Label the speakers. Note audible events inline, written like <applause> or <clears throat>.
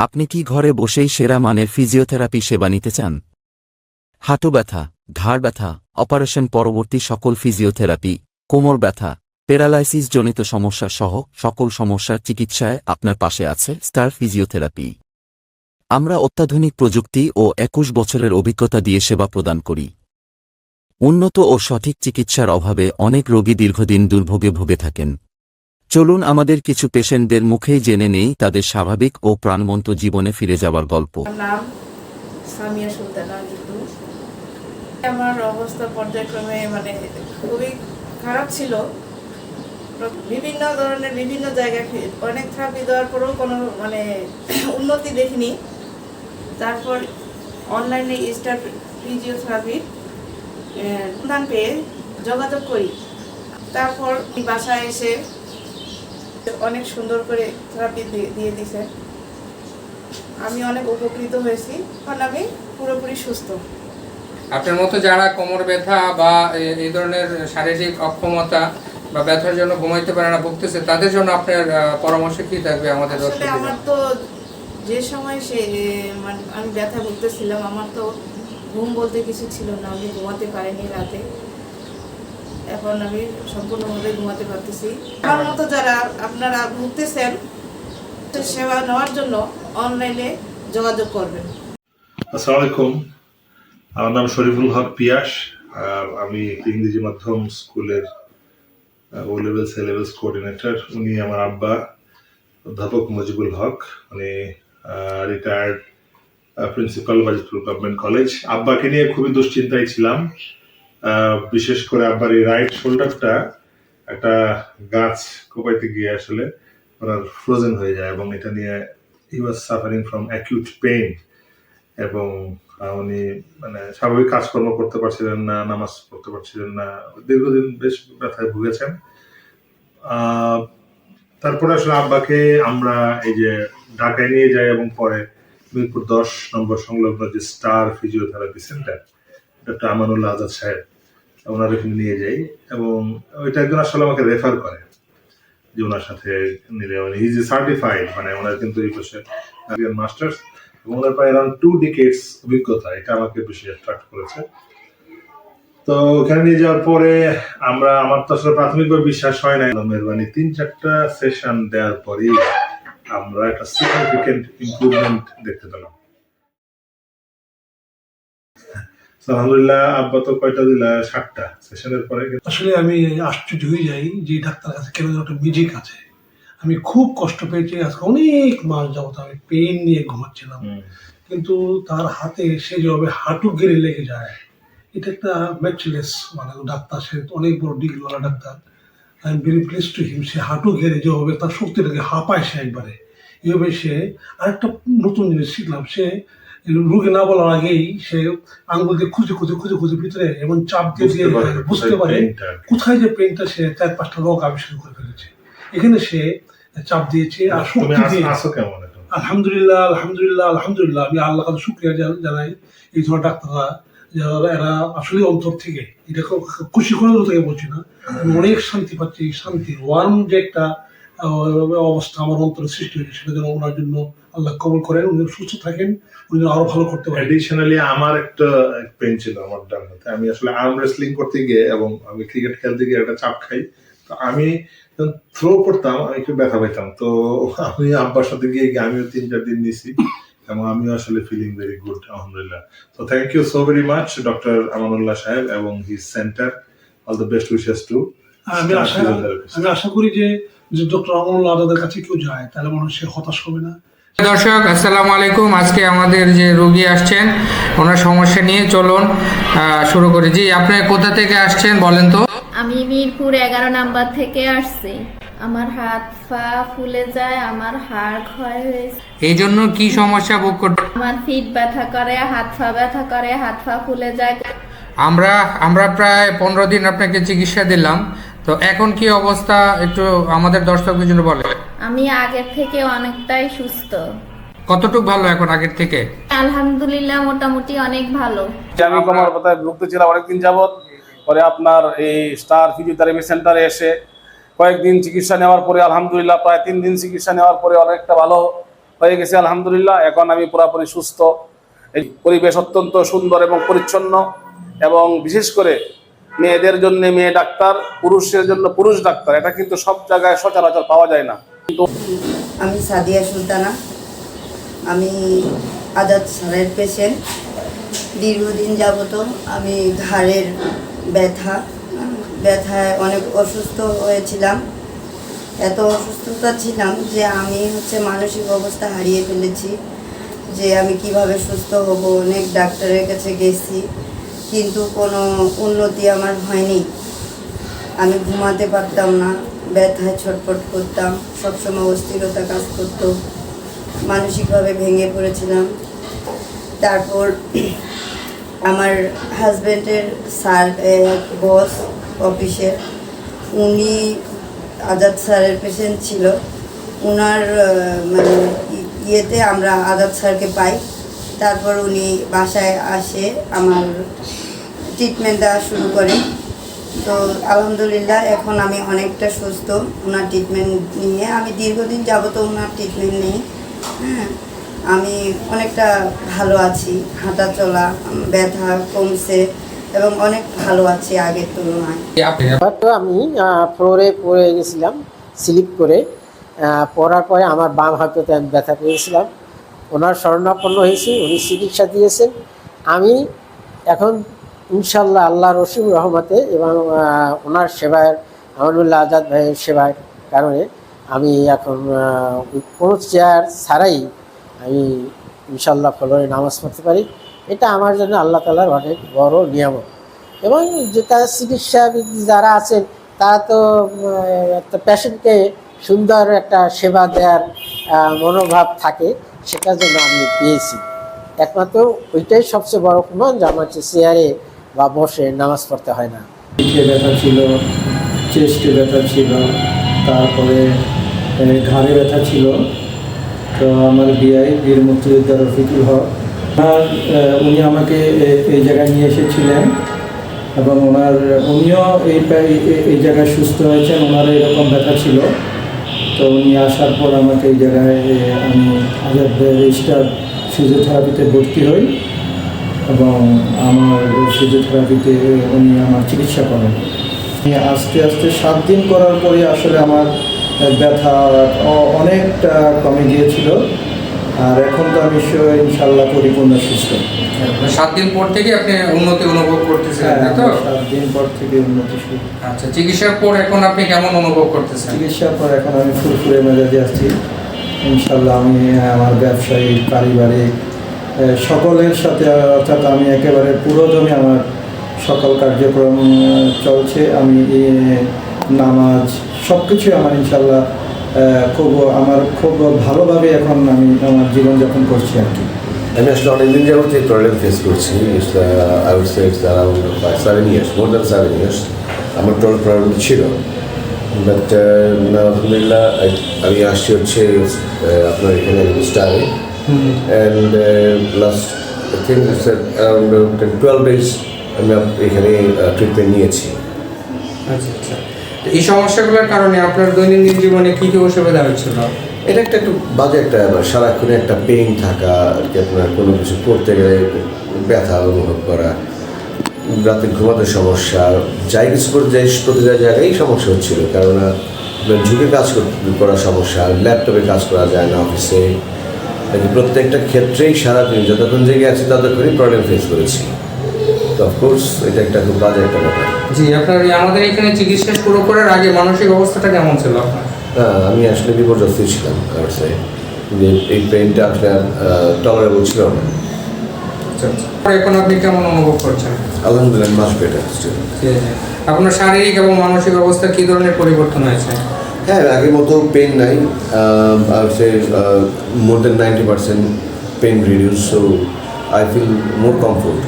Speaker 1: আপনি কি ঘরে বসেই সেরা মানের ফিজিওথেরাপি সেবা নিতে চান? হাঁটু ব্যথা, ঘাড় ব্যথা, অপারেশন পরবর্তী সকল ফিজিওথেরাপি, কোমর ব্যথা, প্যারালাইসিস জনিত সমস্যা সহ সকল সমস্যার চিকিৎসায় আপনার পাশে আছে স্টার ফিজিওথেরাপি। আমরা অত্যাধুনিক প্রযুক্তি ও একুশ বছরের অভিজ্ঞতা দিয়ে সেবা প্রদান করি। উন্নত ও সঠিক চিকিৎসার অভাবে অনেক রোগী দীর্ঘদিন দুর্ভোগে ভুগে থাকেন। চলুন আমাদের কিছু পেশেন্টদের মুখেই জেনে নেই তাদের স্বাভাবিক ও প্রাণবন্ত জীবনে ফিরে যাওয়ার গল্প।
Speaker 2: আমার অবস্থা পর্যায়ক্রমে মানে খুবই খারাপ ছিল। বিভিন্ন ধরনের বিভিন্ন জায়গায় অনেক থেরাপি দেওয়ার পরেও কোনো মানে <clears throat> উন্নতি দেখিনি। তারপর অনলাইনে স্টার ফিজিওথেরাপির সন্ধান পেয়ে যোগাযোগ করি। তারপর বাসায় এসে অনেক সুন্দর করে থেরাপি দিয়ে দিছে। আমি অনেক উপকৃত হয়েছি। কারণ আমি পুরোপুরি সুস্থ।
Speaker 3: আপনার মতো যারা কোমর ব্যথা বা এই ধরনের শারীরিক অক্ষমতা বা ব্যথার জন্য ঘুমাইতে পারে না ভুগতেছে তাদের জন্য আপনার পরামর্শ কি থাকবে আমাদের
Speaker 2: আসলে আমার তো যে সময় সে মানে আমি ব্যথা ভুগতেছিলাম আমার তো ঘুম বলতে কিছু ছিল না। আমি ঘুমাতে পারিনি রাতে। এখন আমি সম্পূর্ণভাবে ঘুমাতে পারতেছি। আমার মতো যারা আপনারা ভুগতেছেন সেবা নেওয়ার জন্য অনলাইনে যোগাযোগ করবেন।
Speaker 4: আসসালামু আলাইকুম। আমার নাম শরীফুল হক পিয়াস আমি ইংরেজি মাধ্যম স্কুলের ও লেভেল সে লেভেলস কোঅর্ডিনেটর উনি আমার আব্বা, অধ্যাপক মুজিবুল হক। উনি retired principal Bajitpur government college আব্বাকে নিয়ে খুবই দুশ্চিন্তায় ছিলাম। বিশেষ করে আব্বার এই রাইট শোল্ডারটা একটা গাছ কোপাইতে গিয়ে আসলে ওনার ফ্রোজেন হয়ে যায় এবং এটা নিয়ে he was suffering from acute pain এবং উনি মানে স্বাভাবিক কাজকর্ম করতে পারছিলেন না, নামাজ পড়তে পারছিলেন না, দীর্ঘদিন বেশ ব্যথায় ভুগেছেন। তারপরে আসলে আব্বাকে আমরা এই যে ঢাকায় নিয়ে যাই এবং পরে মিরপুর দশ নম্বর সংলগ্ন যে star physiotherapy centre doctor Amanullah Azad Saheb ওনার এখানে নিয়ে যাই এবং ওইটা একজন আসলে আমাকে রেফার করে যে ওনার সাথে নিলে মানে ইজ সার্টিফাইড মানে ওনার কিন্তু এই বসে মাস্টার্স এবং ওনার প্রায় অ্যারাউন্ড টু ডিকেটস অভিজ্ঞতা, এটা আমাকে বেশি অ্যাট্রাক্ট করেছে। তো ওখানে নিয়ে যাওয়ার পরে আমরা, আমার তো আসলে প্রাথমিকভাবে বিশ্বাস হয় না মেহরবানি তিন চারটা সেশন দেওয়ার পরেই আমরা একটা সিগনিফিকেন্ট ইমপ্রুভমেন্ট দেখতে পেলাম। আলহামদুলিল্লাহ আব্বা তো কয়টা দিলা? ষাটটা সেশনের পরে
Speaker 5: আসলে আমি আশ্চর্য হয়ে যাই যে ডাক্তার কাছে কেন একটা মিউজিক আছে। আমি খুব কষ্ট পেয়েছি আজকে অনেক মাস যাবত আমি পেন নিয়ে ঘুমাচ্ছিলাম। কিন্তু তার হাতে সে যেভাবে হাঁটু গেড়ে লেগে যায় এটা একটা ম্যাচলেস মানে ডাক্তার সে অনেক বড় ডিগ্রিওয়ালা doctor. I am very pleased to him সে হাঁটু ঘেরে যেভাবে তার শক্তিটাকে হাঁপায় সে একবারে। এভাবে সে আরেকটা নতুন জিনিস শিখলাম সে রুগী না বলার আগেই সে আঙ্গুল দিয়ে খুঁজে খুঁজে খুঁজে খুঁজে ভিতরে এবং চাপ দিয়ে দিয়ে
Speaker 4: বুঝতে পারে।
Speaker 5: কোথায় যে পেনটা সে চার পাঁচটা রোগ আবিষ্কার করে ফেলেছে। এখানে সে চাপ দিয়েছে আর শক্তি দিয়ে আলহামদুলিল্লাহ আলহামদুলিল্লাহ আলহামদুলিল্লাহ আমি আল্লাহ কাছে শুক্রিয়া জানাই। এই ধরনের ডাক্তাররা যারা এরা আসলে অন্তর থেকে এটা খুশি করে থেকে বলছি না। আমি অনেক শান্তি পাচ্ছি শান্তি ওয়ার্ম যে একটা অবস্থা আমার অন্তরে সৃষ্টি হয়েছে সেটা যেন ওনার জন্য আল্লাহ কবল করেন উনি সুস্থ থাকেন উনি আরও ভালো করতে পারেন।
Speaker 4: এডিশনালি আমার একটা পেন ছিল আমার ডান হাতে। আমি আসলে আর্ম রেসলিং করতে গিয়ে এবং আমি ক্রিকেট খেলতে গিয়ে একটা চাপ খাই। তো আমি থ্রো করতাম আমি একটু ব্যথা পাইতাম। তো আমি আব্বার সাথে গিয়ে গিয়ে আমিও তিন চার দিন নিছি এবং আমিও আসলে ফিলিং ভেরি গুড আলহামদুলিল্লাহ। তো thank you so very much doctor Amanullah Saheb এবং his centre all the best wishes to
Speaker 5: আমি আশা আমি আশা করি যে যে ডক্টর আমনুল্লাহ আজাদের কাছে কেউ যায় তাহলে মানুষ সে হতাশ হবে না।
Speaker 3: দর্শক আসসালামু আলাইকুম। আজকে আমাদের যে রোগী আসছেন ওনার সমস্যা নিয়ে চলুন শুরু করি। জি আপনি কোথা থেকে আসছেন বলেন তো?
Speaker 6: আমি মিরপুর এগারো নাম্বার থেকে আসছি। আমার হাত পা ফুলে যায় আমার হাড় ক্ষয় হয়েছে।
Speaker 3: এই জন্য কি সমস্যা ভোগ করতে
Speaker 6: আমার ফিট ব্যথা করে হাত পা ব্যথা করে হাত পা ফুলে যায়।
Speaker 3: আমরা আমরা প্রায় পনেরো দিন আপনাকে চিকিৎসা দিলাম। তো এখন কি অবস্থা? একটু আমাদের দর্শকদের জন্য বলে।
Speaker 6: আমি আগের থেকে অনেকটাই সুস্থ।
Speaker 3: কতটুকু ভালো এখন আগের থেকে?
Speaker 6: আলহামদুলিল্লাহ মোটামুটি অনেক ভালো।
Speaker 7: আমি কোমর ব্যথায় ভুগতেছিলাম অনেকদিন যাবৎ। পরে আপনার এই স্টার ফিজিওথেরাপি সেন্টারে এসে কয়েকদিন চিকিৎসা নেওয়ার পরে আলহামদুলিল্লাহ প্রায় তিন দিন চিকিৎসা নেওয়ার পরে অনেকটা ভালো হয়ে গেছে আলহামদুলিল্লাহ। এখন আমি পুরোপুরি সুস্থ। এই পরিবেশ অত্যন্ত সুন্দর এবং পরিচ্ছন্ন এবং বিশেষ করে মেয়েদের জন্য মেয়ে ডাক্তার, পুরুষের জন্য পুরুষ ডাক্তার, এটা কিন্তু সব জায়গায় সচরাচর পাওয়া যায় না।
Speaker 8: আমি সাদিয়া সুলতানা। আমি আজাদ স্যারের পেশেন্ট দীর্ঘদিন যাবত আমি ঘাড়ের ব্যথা, ব্যথায় অনেক অসুস্থ হয়েছিলাম। এত অসুস্থতা ছিলাম যে আমি হচ্ছে মানসিক অবস্থা হারিয়ে ফেলেছি। যে আমি কীভাবে সুস্থ হব, অনেক ডাক্তারের কাছে গেছি। কিন্তু কোনো উন্নতি আমার হয়নি। আমি ঘুমাতে পারতাম না, ব্যথায় ছটফট করতাম, সবসময় অস্থিরতা কাজ করতো, মানসিকভাবে ভেঙে পড়েছিলাম। তারপর আমার হাজব্যান্ডের স্যার বস অফিসের উনি আজাদ স্যারের পেশেন্ট ছিল। ওনার মানে ইয়েতে আমরা আজাদ স্যারকে পাই। তারপর উনি বাসায় আসে, আমার ট্রিটমেন্ট দেওয়া শুরু করে। তো আলহামদুলিল্লাহ, এখন আমি অনেকটা সুস্থ। ওনার ট্রিটমেন্ট নিয়ে আমি দীর্ঘদিন যাবত ওনার ট্রিটমেন্ট নিই। হ্যাঁ আমি অনেকটা ভালো আছি। হাঁটা চলা, ব্যথা কমছে এবং অনেক ভালো আছি আগের তুলনায়।
Speaker 9: তো আমি ফ্লোরে পড়ে গেছিলাম স্লিপ করে। পড়ার পরে আমার বাম হাতে ব্যথা পেয়েছিলাম। ওনার শরণাপন্ন হয়েছি, উনি চিকিৎসা দিয়েছেন। আমি এখন ইনশাল্লাহ আল্লাহ রসিম রহমতে এবং ওনার সেবায়, আমানুল্লাহ আজাদ ভাইয়ের সেবার কারণে আমি এখন কোনো চেয়ার ছাড়াই আমি ইনশাল্লাহ ফ্লোরে নামাজ পড়তে পারি। এটা আমার জন্য আল্লাহ তালার অনেক বড় নিয়ামক এবং যে যেটা চিকিৎসাবিদ যারা আছেন, তারা তো একটা পেশেন্টকে সুন্দর একটা সেবা দেওয়ার মনোভাব থাকে। সেটার জন্য আমি পেয়েছি। একমাত্র ওইটাই সবচেয়ে বড় প্রমাণ যে আমার চেয়ারে বা বসে নামাজ পড়তে হয় না।
Speaker 10: পিঠে ব্যথা ছিল, চেস্টে ব্যথা ছিল, তারপরে ঘাড়ে ব্যথা ছিল। তো আমার বিআই, বীর মুক্তিযোদ্ধা রফিকুল হক আর উনি আমাকে এই জায়গায় নিয়ে এসেছিলেন এবং ওনার, উনিও এই এই- জায়গায় সুস্থ হয়েছেন, ওনারও এরকম ব্যথা ছিল। তো উনি আসার পর আমাকে এই জায়গায় রেজিস্টার ফিজিওথেরাপিতে ভর্তি হই এবং আমার ফিজিওথেরাপিতে উনি আমার চিকিৎসা করেন। আস্তে আস্তে সাত দিন করার পরে আসলে আমার ব্যথা অনেকটা কমে গিয়েছিল। আর এখন তো আমি ইনশাল্লাহ পরিপূর্ণ সুস্থ।
Speaker 3: সাত দিন পর থেকে আপনি উন্নতি অনুভব করতেছেন
Speaker 10: হ্যাঁ,
Speaker 3: তো?
Speaker 10: সাত দিন পর থেকে উন্নতি শুরু।
Speaker 3: আচ্ছা চিকিৎসার পর এখন আপনি কেমন অনুভব করতেছেন?
Speaker 10: চিকিৎসার পর এখন আমি ফুরফুরে মেজাজে আছি। ইনশাল্লাহ আমি আমার ব্যবসায়িক পারিবারিক সকলের সাথে, অর্থাৎ আমি একেবারে পুরোদমে আমার সকল কার্যক্রম চলছে। আমি নামাজ সব কিছুই আমার ইনশাল্লাহ খুব, আমার খুব ভালোভাবে এখন আমি আমার জীবনযাপন করছি আর কি।
Speaker 11: আমি আসলে অনেকদিন যাবত এই প্রবলেম ফেস করছি। Seven years more than seven years আমার টোটাল প্রবলেম ছিল বাট আলহামদুলিল্লাহ আমি আসছি হচ্ছে uh, আপনার এখানে স্টারে and last think around twelve days আমি এখানে ট্রিটমেন্ট নিয়েছি।
Speaker 3: আচ্ছা আচ্ছা। এই সমস্যাগুলোর কারণে আপনার দৈনন্দিন জীবনে কি কি অসুবিধা হচ্ছিল
Speaker 11: এটা একটা একটু বাজে একটা ব্যাপার। সারাক্ষণ একটা পেইন থাকা আর কি আপনার কোনো কিছু করতে গেলে ব্যথা অনুভব করা। রাতে ঘুমাতে সমস্যা আর যাই কিছু করে যাই প্রতিটা জায়গায় সমস্যা হচ্ছিল কেননা আপনার ঝুঁকে কাজ কর- করার সমস্যা ল্যাপটপে কাজ করা যায় না অফিসে। প্রত্যেকটা ক্ষেত্রেই সারাদিন যতক্ষণ জেগে আছি ততক্ষণই প্রবলেম ফেস করেছি। তো অফকোর্স এটা একটা খুব বাজে একটা ব্যাপার।
Speaker 3: জি আপনার আমাদের এখানে চিকিৎসা শুরু করার আগে মানসিক অবস্থাটা কেমন ছিল
Speaker 11: হ্যাঁ আমি আসলে বিপর্যস্ত ছিলাম যে এই পেনটা আসলে টলারেবল ছিল না।
Speaker 3: আচ্ছা আচ্ছা। এখন আপনি কেমন অনুভব করছেন?
Speaker 11: আলহামদুলিল্লাহ মাস বেটার
Speaker 3: আপনার শারীরিক এবং মানসিক অবস্থা কি ধরনের পরিবর্তন হয়েছে?
Speaker 11: হ্যাঁ আগের মতো পেন নাই আর সে more than ninety percent pain reduce so I feel more comfort